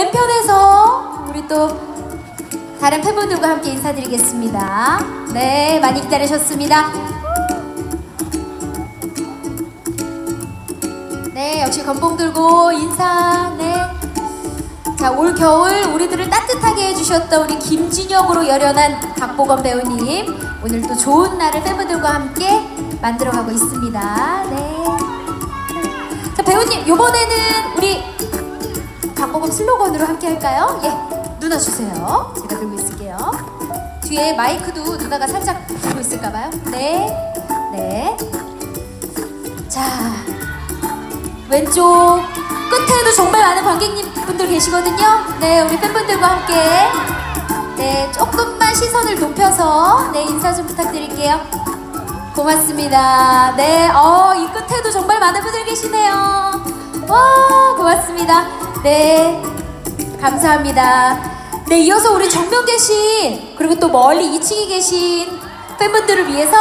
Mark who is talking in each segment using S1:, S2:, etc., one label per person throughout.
S1: 왼편에서 우리 또 다른 팬분들과 함께 인사드리겠습니다. 네, 많이 기다리셨습니다. 네, 역시 건봉 들고 인사. 네. 자, 올 겨울 우리들을 따뜻하게 해주셨던 우리 김진영으로 열연한 박보검 배우님. 오늘 또 좋은 날을 팬분들과 함께 만들어가고 있습니다. 네. 자, 배우님, 요번에는 우리 박보검 슬로건으로 함께 할까요? 예. 누나 주세요. 제가 들고 있을게요. 뒤에 마이크도 누나가 살짝 들고 있을까봐요. 네. 네. 자. 왼쪽 끝에도 정말 많은 관객님 분들 계시거든요. 네, 우리 팬분들과 함께 네 조금만 시선을 높여서 네 인사 좀 부탁드릴게요. 고맙습니다. 네, 어, 이 끝에도 정말 많은 분들 계시네요. 와, 고맙습니다. 네, 감사합니다. 네, 이어서 우리 정면 계신 그리고 또 멀리 2층에 계신 팬분들을 위해서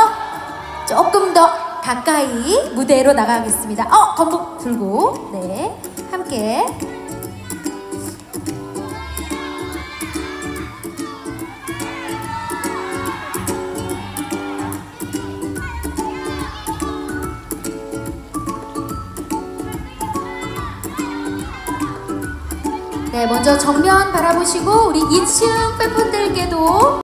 S1: 조금 더 가까이 무대로 나가겠습니다. 어, 건복 들고 네 함께 네 먼저 정면 바라보시고 우리 2층 팬분들께도